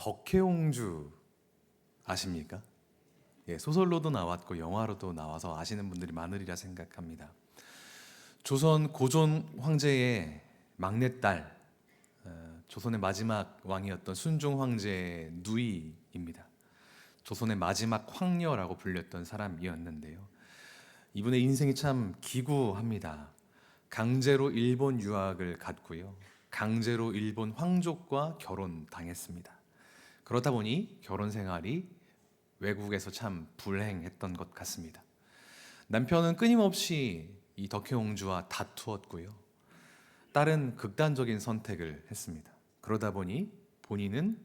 덕혜옹주 아십니까? 예, 소설로도 나왔고 영화로도 나와서 아시는 분들이 많으리라 생각합니다. 조선 고종 황제의 막내딸, 어, 조선의 마지막 왕이었던 순종 황제의 누이입니다. 조선의 마지막 황녀라고 불렸던 사람이었는데요. 이분의 인생이 참 기구합니다. 강제로 일본 유학을 갔고요. 강제로 일본 황족과 결혼 당했습니다. 그러다 보니 결혼 생활이 외국에서 참 불행했던 것 같습니다. 남편은 끊임없이 이 덕혜옹주와 다투었고요. 딸은 극단적인 선택을 했습니다. 그러다 보니 본인은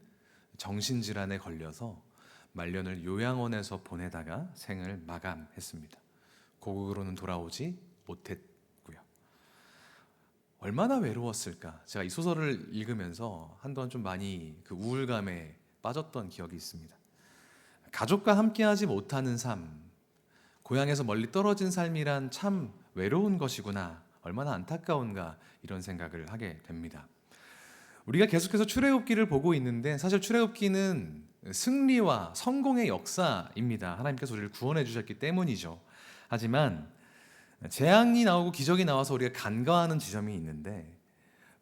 정신질환에 걸려서 말년을 요양원에서 보내다가 생을 마감했습니다. 고국으로는 돌아오지 못했고요. 얼마나 외로웠을까? 제가 이 소설을 읽으면서 한동안 좀 많이 그 우울감에 빠졌던 기억이 있습니다. 가족과 함께하지 못하는 삶, 고향에서 멀리 떨어진 삶이란 참 외로운 것이구나. 얼마나 안타까운가 이런 생각을 하게 됩니다. 우리가 계속해서 출애굽기를 보고 있는데 사실 출애굽기는 승리와 성공의 역사입니다. 하나님께서 우리를 구원해 주셨기 때문이죠. 하지만 재앙이 나오고 기적이 나와서 우리가 간과하는 지점이 있는데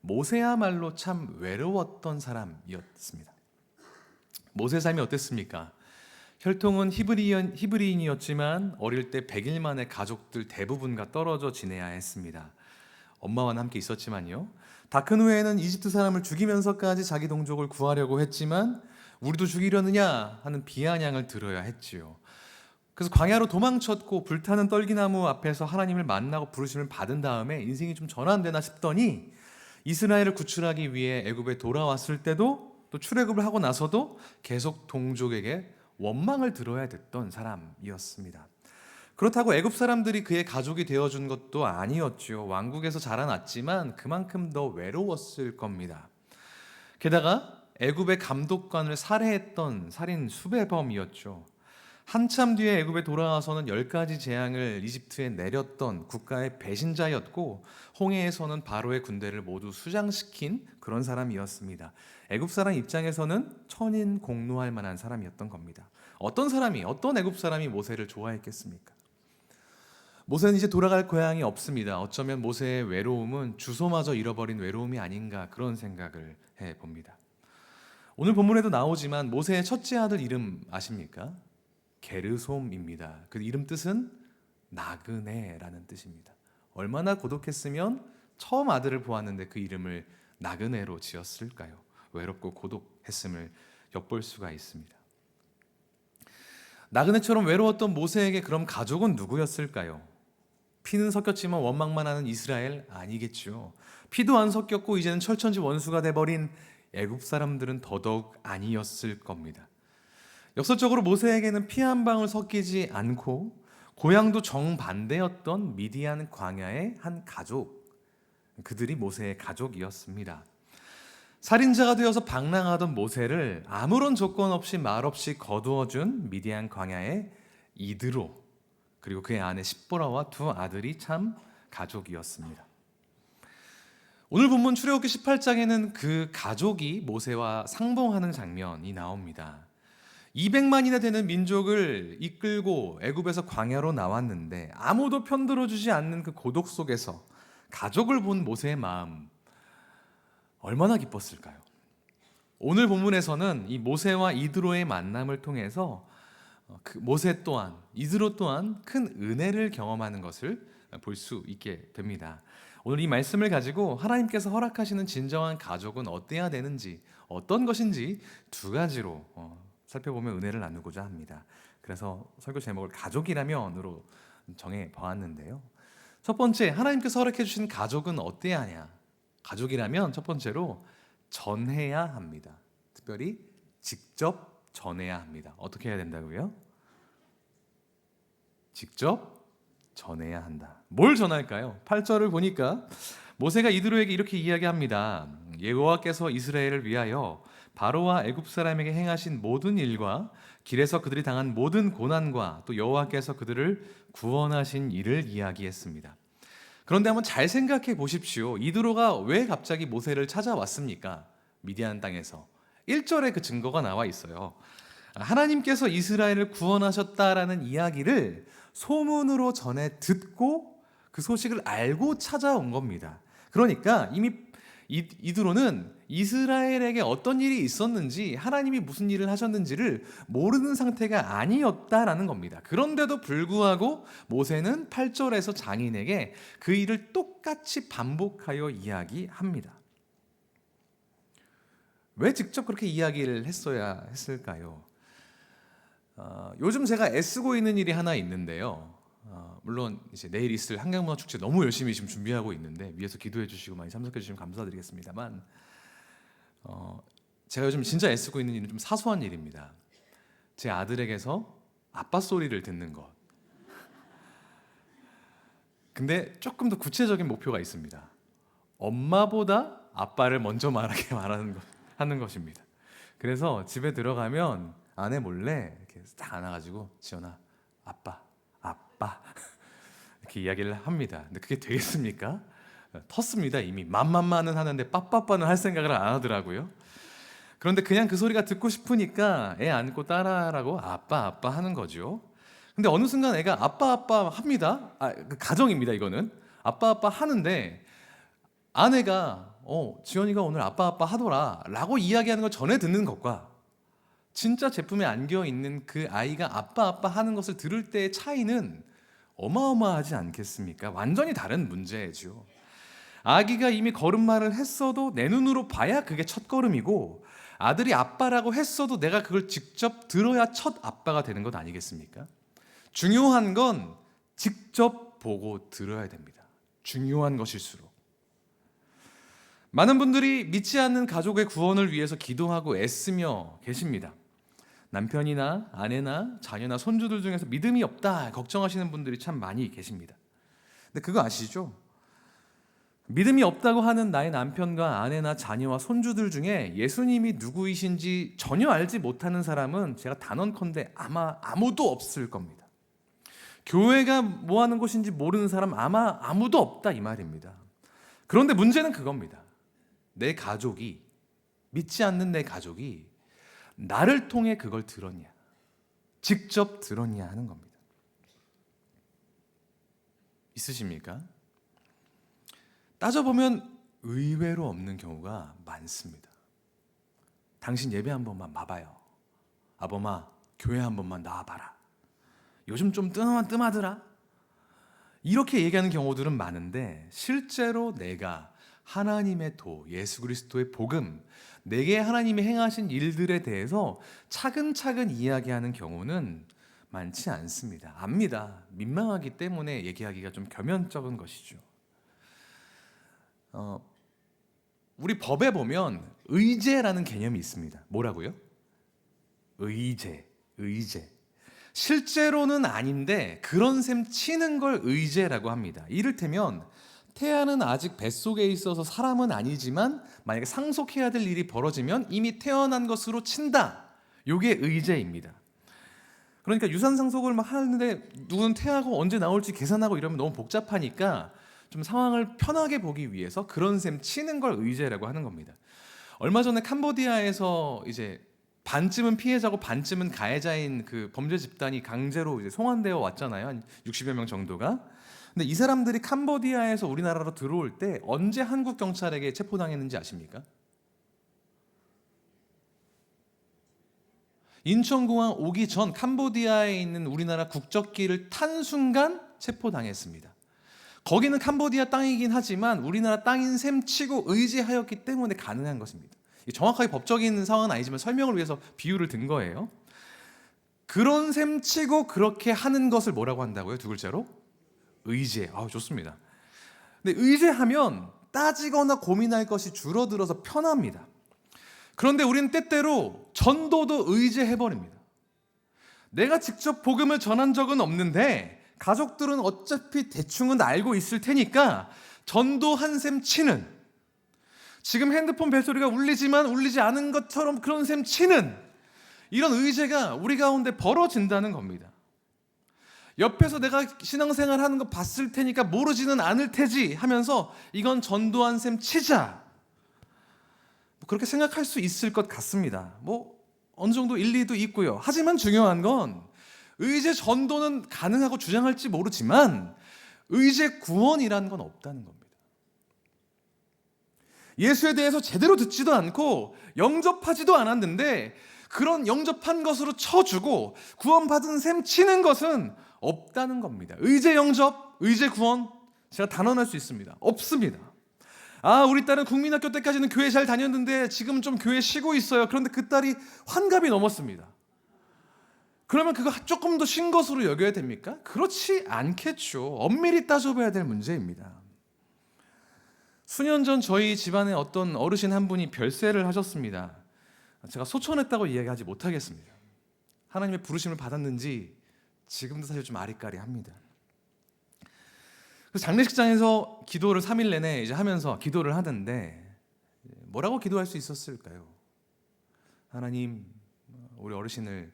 모세야말로 참 외로웠던 사람이었습니다. 모세 삶이 어땠습니까? 혈통은 히브리인, 히브리인이었지만 어릴 때 100일 만에 가족들 대부분과 떨어져 지내야 했습니다. 엄마와 함께 있었지만요. 다 큰 후에는 이집트 사람을 죽이면서까지 자기 동족을 구하려고 했지만 우리도 죽이려느냐 하는 비아냥을 들어야 했지요. 그래서 광야로 도망쳤고 불타는 떨기나무 앞에서 하나님을 만나고 부르심을 받은 다음에 인생이 좀 전환되나 싶더니 이스라엘을 구출하기 위해 애굽에 돌아왔을 때도 또 출애굽을 하고 나서도 계속 동족에게 원망을 들어야 됐던 사람이었습니다. 그렇다고 애굽 사람들이 그의 가족이 되어 준 것도 아니었죠. 왕국에서 자라났지만 그만큼 더 외로웠을 겁니다. 게다가 애굽의 감독관을 살해했던 살인 수배범이었죠. 한참 뒤에 애굽에 돌아와서는 열 가지 재앙을 이집트에 내렸던 국가의 배신자였고 홍해에서는 바로의 군대를 모두 수장시킨 그런 사람이었습니다. 애굽 사람 입장에서는 천인 공노할 만한 사람이었던 겁니다. 어떤 사람이 어떤 애굽 사람이 모세를 좋아했겠습니까? 모세는 이제 돌아갈 고향이 없습니다. 어쩌면 모세의 외로움은 주소마저 잃어버린 외로움이 아닌가 그런 생각을 해 봅니다. 오늘 본문에도 나오지만 모세의 첫째 아들 이름 아십니까? 게르솜입니다. 그 이름 뜻은 나그네라는 뜻입니다. 얼마나 고독했으면 처음 아들을 보았는데 그 이름을 나그네로 지었을까요? 외롭고 고독했음을 엿볼 수가 있습니다. 나그네처럼 외로웠던 모세에게 그럼 가족은 누구였을까요? 피는 섞였지만 원망만 하는 이스라엘 아니겠죠. 피도 안 섞였고 이제는 철천지 원수가 돼버린 애굽 사람들은 더더욱 아니었을 겁니다. 역설적으로 모세에게는 피 한 방울 섞이지 않고 고향도 정반대였던 미디안 광야의 한 가족, 그들이 모세의 가족이었습니다. 살인자가 되어서 방랑하던 모세를 아무런 조건 없이 말 없이 거두어준 미디안 광야의 이드로 그리고 그의 아내 십보라와 두 아들이 참 가족이었습니다. 오늘 본문 출애굽기 18장에는 그 가족이 모세와 상봉하는 장면이 나옵니다. 200만이나 되는 민족을 이끌고 애굽에서 광야로 나왔는데 아무도 편들어 주지 않는 그 고독 속에서 가족을 본 모세의 마음 얼마나 기뻤을까요? 오늘 본문에서는 이 모세와 이드로의 만남을 통해서 그 모세 또한 이드로 또한 큰 은혜를 경험하는 것을 볼 수 있게 됩니다. 오늘 이 말씀을 가지고 하나님께서 허락하시는 진정한 가족은 어때야 되는지 어떤 것인지 두 가지로 어, 살펴보며 은혜를 나누고자 합니다. 그래서 설교 제목을 가족이라면으로 정해 보았는데요. 첫 번째 하나님께서 허락해 주신 가족은 어때야 하냐? 가족이라면 첫 번째로 전해야 합니다. 특별히 직접 전해야 합니다. 어떻게 해야 된다고요? 직접 전해야 한다. 뭘 전할까요? 8절을 보니까 모세가 이드로에게 이렇게 이야기합니다. 여호와께서 이스라엘을 위하여 바로와 애굽 사람에게 행하신 모든 일과 길에서 그들이 당한 모든 고난과 또 여호와께서 그들을 구원하신 일을 이야기했습니다. 그런데 한번 잘 생각해 보십시오. 이드로가 왜 갑자기 모세를 찾아왔습니까? 미디안 땅에서 1절에 그 증거가 나와 있어요. 하나님께서 이스라엘을 구원하셨다라는 이야기를 소문으로 전해 듣고 그 소식을 알고 찾아온 겁니다. 그러니까 이미 이- 이드로는 이스라엘에게 어떤 일이 있었는지 하나님이 무슨 일을 하셨는지를 모르는 상태가 아니었다라는 겁니다. 그런데도 불구하고 모세는 8절에서 장인에게 그 일을 똑같이 반복하여 이야기합니다. 왜 직접 그렇게 이야기를 했어야 했을까요? 어, 요즘 제가 애쓰고 있는 일이 하나 있는데요. 어, 물론 이제 내일 있을 한강문화 축제 너무 열심히 지금 준비하고 있는데 위에서 기도해 주시고 많이 참석해 주시면 감사드리겠습니다만 어, 제가 요즘 진짜 애쓰고 있는 일은 좀 사소한 일입니다. 제 아들에게서 아빠 소리를 듣는 것. 근데 조금 더 구체적인 목표가 있습니다. 엄마보다 아빠를 먼저 말하게 말하는 것, 하는 것입니다. 그래서 집에 들어가면 아내 몰래 이렇게 딱 안아가지고 지연아, 아빠, 아빠 이렇게 이야기를 합니다. 근데 그게 되겠습니까? 텄습니다 이미 맘맘마는 하는데 빠빠빠는 할 생각을 안 하더라고요. 그런데 그냥 그 소리가 듣고 싶으니까 애 안고 따라라고 아빠 아빠 하는 거죠. 근데 어느 순간 애가 아빠 아빠 합니다. 아, 그 가정입니다 이거는 아빠 아빠 하는데 아내가 어 지연이가 오늘 아빠 아빠 하더라라고 이야기하는 걸 전에 듣는 것과 진짜 제품에 안겨 있는 그 아이가 아빠 아빠 하는 것을 들을 때의 차이는 어마어마하지 않겠습니까? 완전히 다른 문제죠. 아기가 이미 걸음마를 했어도 내 눈으로 봐야 그게 첫 걸음이고 아들이 아빠라고 했어도 내가 그걸 직접 들어야 첫 아빠가 되는 것 아니겠습니까? 중요한 건 직접 보고 들어야 됩니다. 중요한 것일수록. 많은 분들이 믿지 않는 가족의 구원을 위해서 기도하고 애쓰며 계십니다. 남편이나 아내나 자녀나 손주들 중에서 믿음이 없다 걱정하시는 분들이 참 많이 계십니다. 근데 그거 아시죠? 믿음이 없다고 하는 나의 남편과 아내나 자녀와 손주들 중에 예수님이 누구이신지 전혀 알지 못하는 사람은 제가 단언컨대 아마 아무도 없을 겁니다. 교회가 뭐 하는 곳인지 모르는 사람 아마 아무도 없다 이 말입니다. 그런데 문제는 그겁니다. 내 가족이 믿지 않는 내 가족이 나를 통해 그걸 들었냐? 직접 들었냐 하는 겁니다. 있으십니까? 따져보면 의외로 없는 경우가 많습니다. 당신 예배 한 번만 봐봐요. 아범아, 교회 한 번만 나와봐라. 요즘 좀 뜸하, 뜸하더라. 이렇게 얘기하는 경우들은 많은데 실제로 내가 하나님의 도, 예수 그리스도의 복음, 내게 하나님이 행하신 일들에 대해서 차근차근 이야기하는 경우는 많지 않습니다. 압니다. 민망하기 때문에 얘기하기가 좀 겸연쩍은 것이죠. 어, 우리 법에 보면 의제라는 개념이 있습니다. 뭐라고요? 의제, 의제. 실제로는 아닌데 그런 셈 치는 걸 의제라고 합니다. 이를테면 태아는 아직 뱃속에 있어서 사람은 아니지만 만약에 상속해야 될 일이 벌어지면 이미 태어난 것으로 친다. 요게 의제입니다. 그러니까 유산 상속을 막 하는데 누구는 태아고 언제 나올지 계산하고 이러면 너무 복잡하니까 좀 상황을 편하게 보기 위해서 그런 셈 치는 걸 의제라고 하는 겁니다. 얼마 전에 캄보디아에서 이제 반쯤은 피해자고 반쯤은 가해자인 그 범죄 집단이 강제로 이제 송환되어 왔잖아요. 한 60여 명 정도가. 근데 이 사람들이 캄보디아에서 우리나라로 들어올 때 언제 한국 경찰에게 체포당했는지 아십니까? 인천공항 오기 전 캄보디아에 있는 우리나라 국적기를 탄 순간 체포당했습니다. 거기는 캄보디아 땅이긴 하지만 우리나라 땅인 셈 치고 의지하였기 때문에 가능한 것입니다. 정확하게 법적인 상황은 아니지만 설명을 위해서 비유를 든 거예요. 그런 셈 치고 그렇게 하는 것을 뭐라고 한다고요? 두 글자로? 의제. 아, 좋습니다. 근데 의제하면 따지거나 고민할 것이 줄어들어서 편합니다. 그런데 우리는 때때로 전도도 의제해 버립니다. 내가 직접 복음을 전한 적은 없는데 가족들은 어차피 대충은 알고 있을 테니까 전도 한 셈 치는 지금 핸드폰 벨소리가 울리지만 울리지 않은 것처럼 그런 셈 치는 이런 의제가 우리 가운데 벌어진다는 겁니다. 옆에서 내가 신앙생활 하는 거 봤을 테니까 모르지는 않을 테지 하면서 이건 전도한 셈 치자. 뭐 그렇게 생각할 수 있을 것 같습니다. 뭐 어느 정도 일리도 있고요. 하지만 중요한 건 의제 전도는 가능하고 주장할지 모르지만 의제 구원이라는 건 없다는 겁니다. 예수에 대해서 제대로 듣지도 않고 영접하지도 않았는데 그런 영접한 것으로 쳐주고 구원받은 셈 치는 것은 없다는 겁니다. 의제 영접, 의제 구원 제가 단언할 수 있습니다. 없습니다. 아, 우리 딸은 국민학교 때까지는 교회 잘 다녔는데 지금 좀 교회 쉬고 있어요. 그런데 그 딸이 환갑이 넘었습니다. 그러면 그거 조금 더 쉰 것으로 여겨야 됩니까? 그렇지 않겠죠. 엄밀히 따져봐야 될 문제입니다. 수년 전 저희 집안에 어떤 어르신 한 분이 별세를 하셨습니다. 제가 소천했다고 이야기하지 못하겠습니다. 하나님의 부르심을 받았는지 지금도 사실 좀 아리까리합니다. 그래서 장례식장에서 기도를 3일 내내 이제 하면서 기도를 하는데 뭐라고 기도할 수 있었을까요? 하나님 우리 어르신을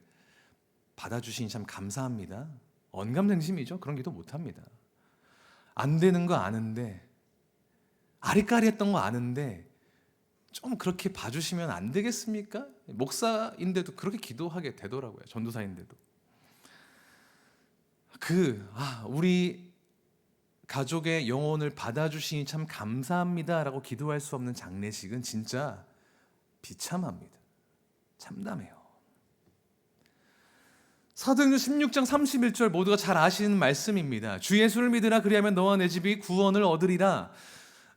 받아주시니 참 감사합니다. 언감생심이죠. 그런 기도 못합니다. 안 되는 거 아는데 아리까리했던 거 아는데 좀 그렇게 봐주시면 안 되겠습니까? 목사인데도 그렇게 기도하게 되더라고요. 전도사인데도. 그, 아, 우리 가족의 영혼을 받아주시니 참 감사합니다라고 기도할 수 없는 장례식은 진짜 비참합니다. 참담해요. 사도행전 16장 31절 모두가 잘 아시는 말씀입니다. 주 예수를 믿으라 그리하면 너와 내 집이 구원을 얻으리라.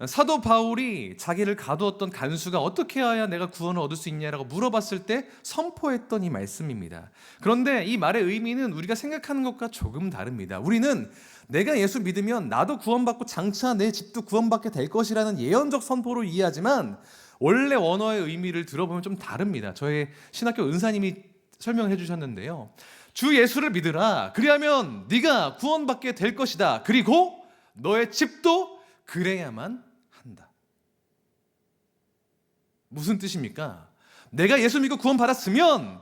사도 바울이 자기를 가두었던 간수가 어떻게 해야 내가 구원을 얻을 수 있냐라고 물어봤을 때 선포했던 이 말씀입니다. 그런데 이 말의 의미는 우리가 생각하는 것과 조금 다릅니다. 우리는 내가 예수 믿으면 나도 구원받고 장차 내 집도 구원받게 될 것이라는 예언적 선포로 이해하지만 원래 원어의 의미를 들어보면 좀 다릅니다. 저의 신학교 은사님이 설명해 주셨는데요. 주 예수를 믿으라. 그리하면 네가 구원받게 될 것이다. 그리고 너의 집도 그래야만 한다. 무슨 뜻입니까? 내가 예수 믿고 구원받았으면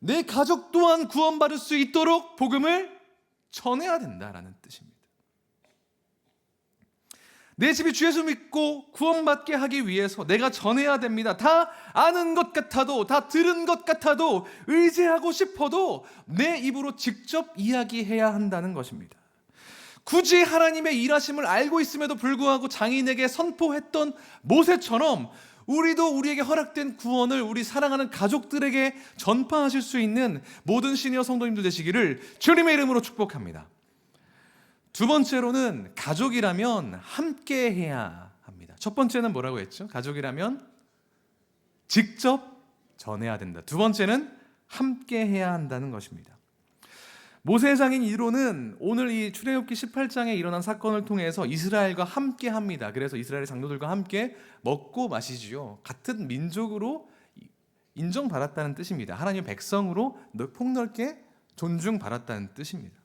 내 가족 또한 구원받을 수 있도록 복음을 전해야 된다라는 뜻입니다. 내 집이 주 예수 믿고 구원받게 하기 위해서 내가 전해야 됩니다. 다 아는 것 같아도, 다 들은 것 같아도, 의지하고 싶어도 내 입으로 직접 이야기해야 한다는 것입니다. 굳이 하나님의 일하심을 알고 있음에도 불구하고 장인에게 선포했던 모세처럼 우리도 우리에게 허락된 구원을 우리 사랑하는 가족들에게 전파하실 수 있는 모든 시니어 성도님들 되시기를 주님의 이름으로 축복합니다. 두 번째로는 가족이라면 함께 해야 합니다. 첫 번째는 뭐라고 했죠? 가족이라면 직접 전해야 된다. 두 번째는 함께 해야 한다는 것입니다. 모세 장인 이로는 오늘 이 출애굽기 18장에 일어난 사건을 통해서 이스라엘과 함께 합니다. 그래서 이스라엘 장로들과 함께 먹고 마시지요. 같은 민족으로 인정받았다는 뜻입니다. 하나님 백성으로 폭넓게 존중받았다는 뜻입니다.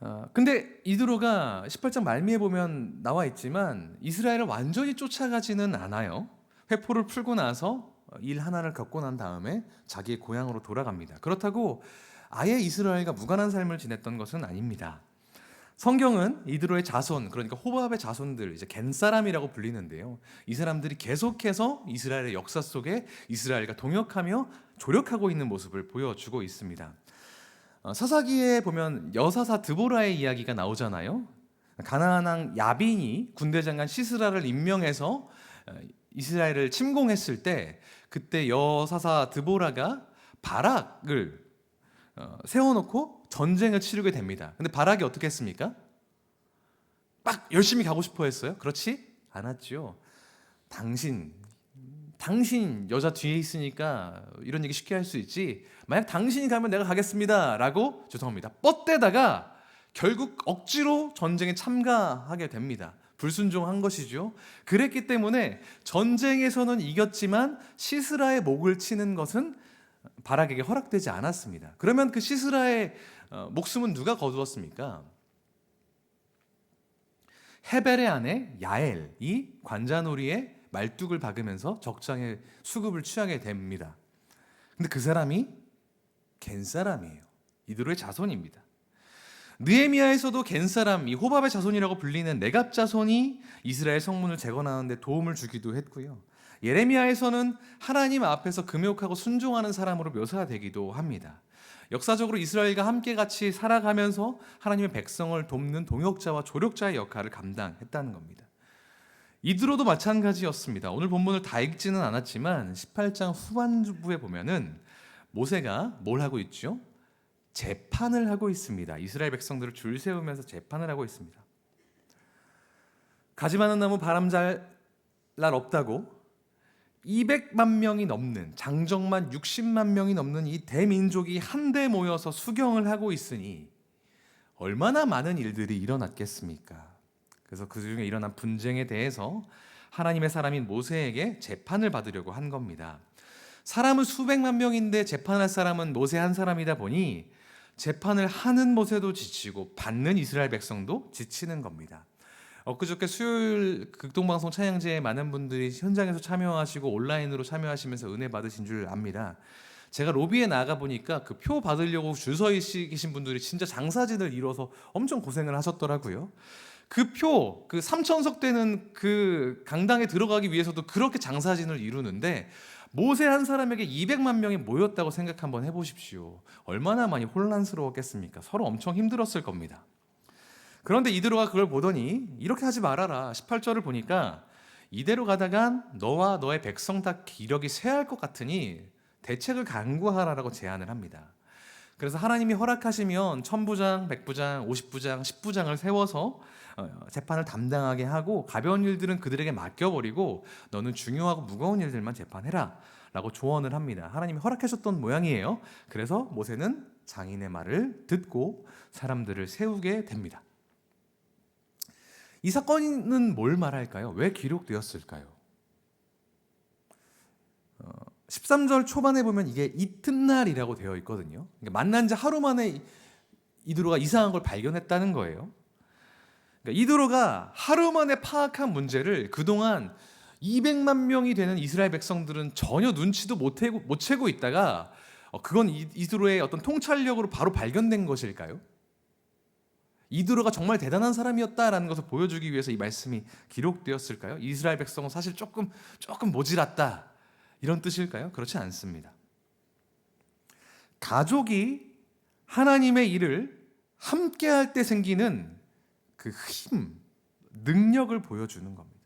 어, 근데 이드로가 18장 말미에 보면 나와 있지만 이스라엘을 완전히 쫓아가지는 않아요. 회포를 풀고 나서 일 하나를 겪고 난 다음에 자기의 고향으로 돌아갑니다. 그렇다고 아예 이스라엘과 무관한 삶을 지냈던 것은 아닙니다. 성경은 이드로의 자손, 그러니까 호밥의 자손들, 이제 겐 사람이라고 불리는데요. 이 사람들이 계속해서 이스라엘의 역사 속에 이스라엘과 동역하며 조력하고 있는 모습을 보여주고 있습니다. 어, 사사기에 보면 여사사 드보라의 이야기가 나오잖아요. 가나안 왕 야빈이 군대 장관 시스라를 임명해서 어, 이스라엘을 침공했을 때 그때 여사사 드보라가 바락을 어, 세워놓고 전쟁을 치르게 됩니다. 근데 바락이 어떻게 했습니까? 막 열심히 가고 싶어 했어요? 그렇지 않았죠. 당신, 당신 여자 뒤에 있으니까 이런 얘기 쉽게 할 수 있지. 만약 당신이 가면 내가 가겠습니다라고 죄송합니다. 뻗대다가 결국 억지로 전쟁에 참가하게 됩니다. 불순종한 것이죠. 그랬기 때문에 전쟁에서는 이겼지만 시스라의 목을 치는 것은 바락에게 허락되지 않았습니다. 그러면 그 시스라의 어, 목숨은 누가 거두었습니까? 헤벨의 아내 야엘이 관자놀이에 말뚝을 박으면서 적장의 수급을 취하게 됩니다. 근데 그 사람이 겐 사람이에요. 이드로의 자손입니다. 느헤미야에서도 겐 사람 이 호밥의 자손이라고 불리는 네갑 자손이 이스라엘 성문을 재건하는데 도움을 주기도 했고요. 예레미야에서는 하나님 앞에서 금욕하고 순종하는 사람으로 묘사되기도 합니다. 역사적으로 이스라엘과 함께 같이 살아가면서 하나님의 백성을 돕는 동역자와 조력자의 역할을 감당했다는 겁니다. 이드로도 마찬가지였습니다. 오늘 본문을 다 읽지는 않았지만 18장 후반부에 보면은 모세가 뭘 하고 있죠? 재판을 하고 있습니다. 이스라엘 백성들을 줄 세우면서 재판을 하고 있습니다. 가지 많은 나무 바람 잘 날 없다고 200만 명이 넘는 장정만 60만 명이 넘는 이 대민족이 한데 모여서 수경을 하고 있으니 얼마나 많은 일들이 일어났겠습니까? 그래서 그 중에 일어난 분쟁에 대해서 하나님의 사람인 모세에게 재판을 받으려고 한 겁니다. 사람은 수백만 명인데 재판할 사람은 모세 한 사람이다 보니 재판을 하는 모세도 지치고 받는 이스라엘 백성도 지치는 겁니다. 엊그저께 수요일 극동방송 찬양제에 많은 분들이 현장에서 참여하시고 온라인으로 참여하시면서 은혜 받으신 줄 압니다. 제가 로비에 나가 보니까 그 표 받으려고 줄 서 계신 분들이 진짜 장사진을 이뤄서 엄청 고생을 하셨더라고요. 그 표, 그 3천석 되는 그 강당에 들어가기 위해서도 그렇게 장사진을 이루는데 모세 한 사람에게 200만 명이 모였다고 생각 한번 해보십시오. 얼마나 많이 혼란스러웠겠습니까? 서로 엄청 힘들었을 겁니다. 그런데 이드로가 그걸 보더니 이렇게 하지 말아라. 18절을 보니까 이대로 가다간 너와 너의 백성 다 기력이 쇠할 것 같으니 대책을 강구하라라고 제안을 합니다. 그래서 하나님이 허락하시면 천부장, 백부장, 오십부장, 십부장을 세워서 어, 재판을 담당하게 하고 가벼운 일들은 그들에게 맡겨버리고 너는 중요하고 무거운 일들만 재판해라 라고 조언을 합니다. 하나님이 허락하셨던 모양이에요. 그래서 모세는 장인의 말을 듣고 사람들을 세우게 됩니다. 이 사건은 뭘 말할까요? 왜 기록되었을까요? 어, 13절 초반에 보면 이게 이튿날이라고 되어 있거든요. 그러니까 만난 지 하루 만에 이드로가 이상한 걸 발견했다는 거예요. 그러니까 이드로가 하루 만에 파악한 문제를 그동안 200만 명이 되는 이스라엘 백성들은 전혀 눈치도 못 채고, 못 채고 있다가 어, 그건 이드로의 어떤 통찰력으로 바로 발견된 것일까요? 이드로가 정말 대단한 사람이었다라는 것을 보여주기 위해서 이 말씀이 기록되었을까요? 이스라엘 백성은 사실 조금 조금 모질았다 이런 뜻일까요? 그렇지 않습니다. 가족이 하나님의 일을 함께 할 때 생기는 그 힘, 능력을 보여주는 겁니다.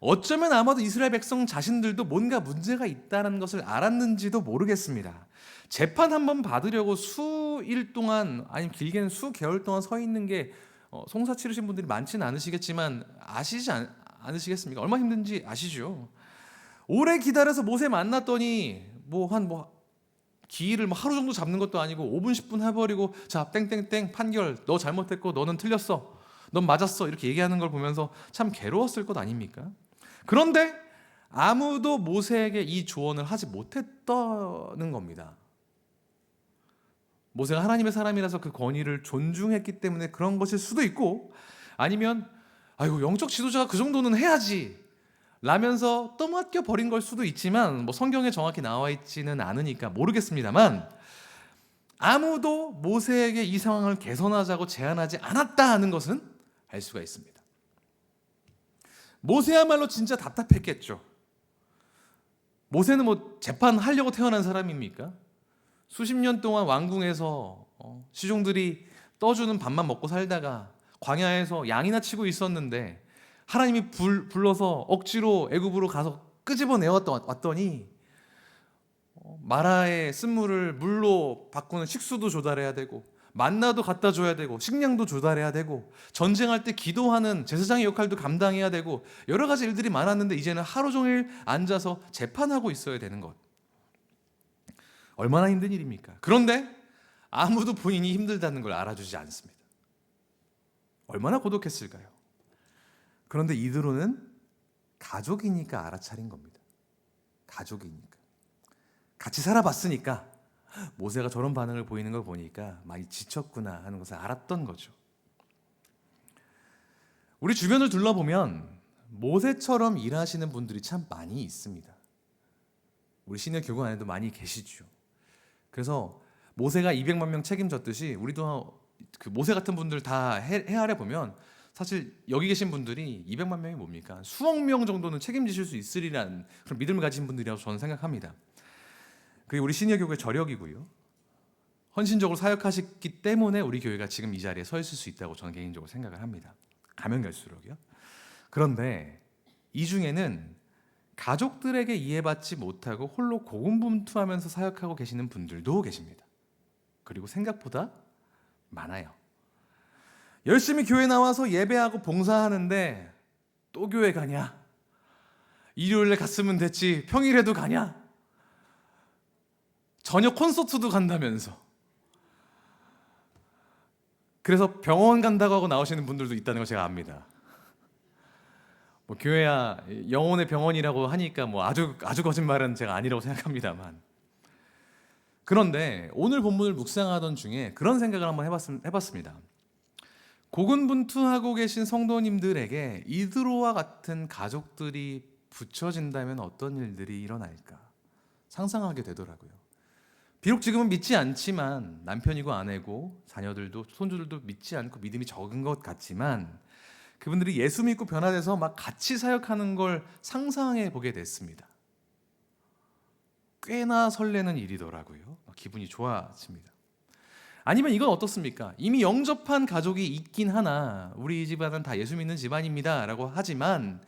어쩌면 아마도 이스라엘 백성 자신들도 뭔가 문제가 있다는 것을 알았는지도 모르겠습니다. 재판 한번 받으려고 수일 동안 아니면 길게는 수 개월 동안 서 있는 게 어, 송사 치르신 분들이 많지는 않으시겠지만 아시지 않, 않으시겠습니까? 얼마 힘든지 아시죠? 오래 기다려서 모세 만났더니 뭐 한뭐 뭐 기일을 뭐 하루 정도 잡는 것도 아니고 5분 10분 해버리고 자 땡땡땡 판결 너 잘못했고 너는 틀렸어 넌 맞았어 이렇게 얘기하는 걸 보면서 참 괴로웠을 것 아닙니까? 그런데 아무도 모세에게 이 조언을 하지 못했다는 겁니다. 모세가 하나님의 사람이라서 그 권위를 존중했기 때문에 그런 것일 수도 있고 아니면 아이고 영적 지도자가 그 정도는 해야지 라면서 떠맡겨 버린 걸 수도 있지만 뭐 성경에 정확히 나와 있지는 않으니까 모르겠습니다만 아무도 모세에게 이 상황을 개선하자고 제안하지 않았다 하는 것은 알 수가 있습니다. 모세야말로 진짜 답답했겠죠. 모세는 뭐 재판하려고 태어난 사람입니까? 수십 년 동안 왕궁에서 어, 시종들이 떠주는 밥만 먹고 살다가 광야에서 양이나 치고 있었는데 하나님이 불, 불러서 억지로 애굽으로 가서 끄집어 내왔더니 어, 마라의 쓴물을 물로 바꾸는 식수도 조달해야 되고 만나도 갖다 줘야 되고 식량도 조달해야 되고 전쟁할 때 기도하는 제사장의 역할도 감당해야 되고 여러 가지 일들이 많았는데 이제는 하루 종일 앉아서 재판하고 있어야 되는 것. 얼마나 힘든 일입니까? 그런데 아무도 본인이 힘들다는 걸 알아주지 않습니다. 얼마나 고독했을까요? 그런데 이드로는 가족이니까 알아차린 겁니다. 가족이니까. 같이 살아봤으니까 모세가 저런 반응을 보이는 걸 보니까 많이 지쳤구나 하는 것을 알았던 거죠. 우리 주변을 둘러보면 모세처럼 일하시는 분들이 참 많이 있습니다. 우리 신의 교구 안에도 많이 계시죠. 그래서 모세가 200만 명 책임졌듯이 우리도 그 모세 같은 분들 다 해- 헤아려 보면 사실 여기 계신 분들이 200만 명이 뭡니까? 수억 명 정도는 책임지실 수 있으리란 그런 믿음을 가진 분들이라고 저는 생각합니다. 그게 우리 시니어 교회 저력이고요. 헌신적으로 사역하셨기 때문에 우리 교회가 지금 이 자리에 서 있을 수 있다고 저는 개인적으로 생각을 합니다. 가면 갈수록요. 그런데 이 중에는 가족들에게 이해받지 못하고 홀로 고군분투하면서 사역하고 계시는 분들도 계십니다. 그리고 생각보다 많아요. 열심히 교회 나와서 예배하고 봉사하는데 또 교회 가냐? 일요일에 갔으면 됐지. 평일에도 가냐? 저녁 콘서트도 간다면서. 그래서 병원 간다고 하고 나오시는 분들도 있다는 거 제가 압니다. 뭐 교회야 영혼의 병원이라고 하니까 뭐 아주 아주 거짓말은 제가 아니라고 생각합니다만. 그런데 오늘 본문을 묵상하던 중에 그런 생각을 한번 해봤, 해봤습니다. 고군분투하고 계신 성도님들에게 이드로와 같은 가족들이 붙여진다면 어떤 일들이 일어날까 상상하게 되더라고요. 비록 지금은 믿지 않지만 남편이고 아내고 자녀들도 손주들도 믿지 않고 믿음이 적은 것 같지만 그분들이 예수 믿고 변화돼서 막 같이 사역하는 걸 상상해 보게 됐습니다. 꽤나 설레는 일이더라고요. 막 기분이 좋아집니다. 아니면 이건 어떻습니까? 이미 영접한 가족이 있긴 하나 우리 집안은 다 예수 믿는 집안입니다라고 하지만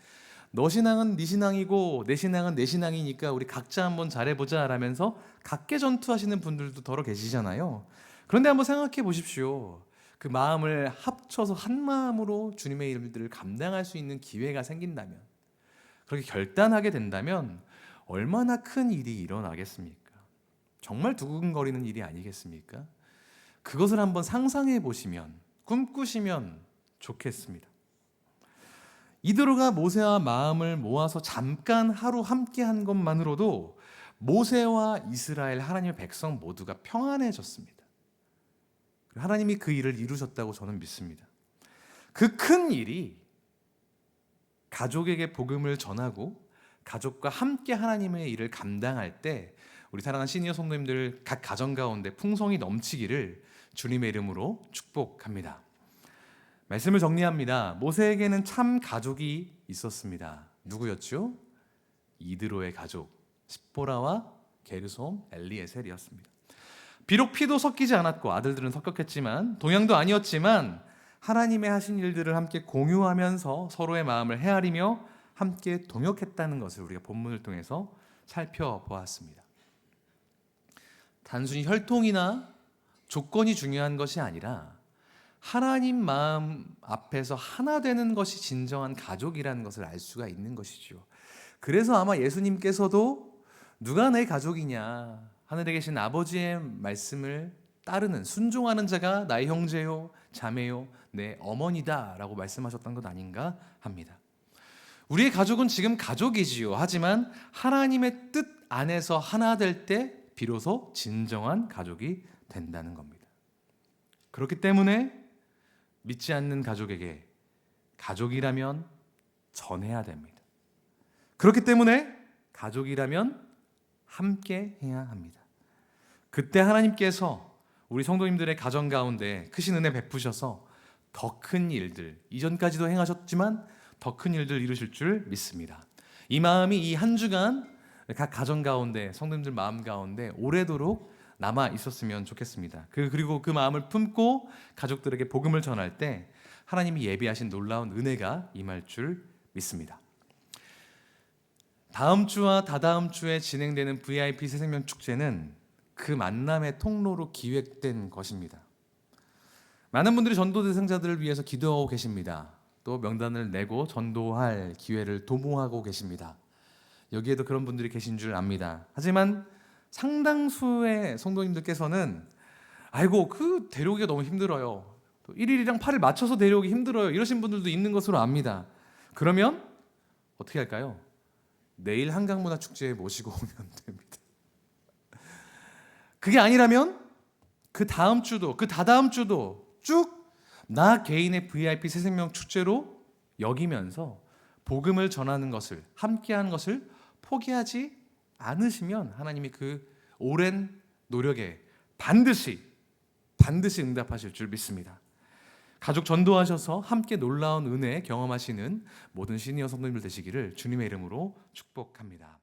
너 신앙은 네 신앙이고 내 신앙은 내 신앙이니까 우리 각자 한번 잘해보자 라면서 각계 전투하시는 분들도 더러 계시잖아요. 그런데 한번 생각해 보십시오. 그 마음을 합쳐서 한 마음으로 주님의 일들을 감당할 수 있는 기회가 생긴다면 그렇게 결단하게 된다면 얼마나 큰 일이 일어나겠습니까? 정말 두근거리는 일이 아니겠습니까? 그것을 한번 상상해 보시면 꿈꾸시면 좋겠습니다. 이드로가 모세와 마음을 모아서 잠깐 하루 함께 한 것만으로도 모세와 이스라엘 하나님의 백성 모두가 평안해졌습니다. 하나님이 그 일을 이루셨다고 저는 믿습니다. 그 큰 일이 가족에게 복음을 전하고 가족과 함께 하나님의 일을 감당할 때 우리 사랑하는 시니어 성도님들 각 가정 가운데 풍성이 넘치기를 주님의 이름으로 축복합니다. 말씀을 정리합니다. 모세에게는 참 가족이 있었습니다. 누구였죠? 이드로의 가족 십보라와 게르솜 엘리에셀이었습니다. 비록 피도 섞이지 않았고 아들들은 섞였겠지만 동양도 아니었지만 하나님의 하신 일들을 함께 공유하면서 서로의 마음을 헤아리며 함께 동역했다는 것을 우리가 본문을 통해서 살펴보았습니다. 단순히 혈통이나 조건이 중요한 것이 아니라 하나님 마음 앞에서 하나 되는 것이 진정한 가족이라는 것을 알 수가 있는 것이죠. 그래서 아마 예수님께서도 누가 내 가족이냐 하늘에 계신 아버지의 말씀을 따르는 순종하는 자가 나의 형제요 자매요 내 어머니다라고 말씀하셨던 것 아닌가 합니다. 우리의 가족은 지금 가족이지요. 하지만 하나님의 뜻 안에서 하나 될 때 비로소 진정한 가족이 된다는 겁니다. 그렇기 때문에 믿지 않는 가족에게 가족이라면 전해야 됩니다. 그렇기 때문에 가족이라면 함께 해야 합니다. 그때 하나님께서 우리 성도님들의 가정 가운데 크신 은혜 베푸셔서 더 큰 일들 이전까지도 행하셨지만 더 큰 일들 이루실 줄 믿습니다. 이 마음이 이 한 주간 각 가정 가운데 성도님들 마음 가운데 오래도록 남아 있었으면 좋겠습니다. 그 그리고 그 마음을 품고 가족들에게 복음을 전할 때 하나님이 예비하신 놀라운 은혜가 임할 줄 믿습니다. 다음 주와 다다음 주에 진행되는 VIP 새생명 축제는 그 만남의 통로로 기획된 것입니다. 많은 분들이 전도 대상자들을 위해서 기도하고 계십니다. 또 명단을 내고 전도할 기회를 도모하고 계십니다. 여기에도 그런 분들이 계신 줄 압니다. 하지만 상당수의 성도님들께서는 아이고 그 데려오기가 너무 힘들어요. 또 1일이랑 8일 맞춰서 데려오기 힘들어요. 이러신 분들도 있는 것으로 압니다. 그러면 어떻게 할까요? 내일 한강문화 축제에 모시고 오면 됩니다. 그게 아니라면 그 다음 주도 그 다다음 주도 쭉 나 개인의 VIP 새생명 축제로 여기면서 복음을 전하는 것을 함께하는 것을 포기하지 않으시면 하나님이 그 오랜 노력에 반드시 반드시 응답하실 줄 믿습니다. 가족 전도하셔서 함께 놀라운 은혜 경험하시는 모든 시니어 성도님들 되시기를 주님의 이름으로 축복합니다.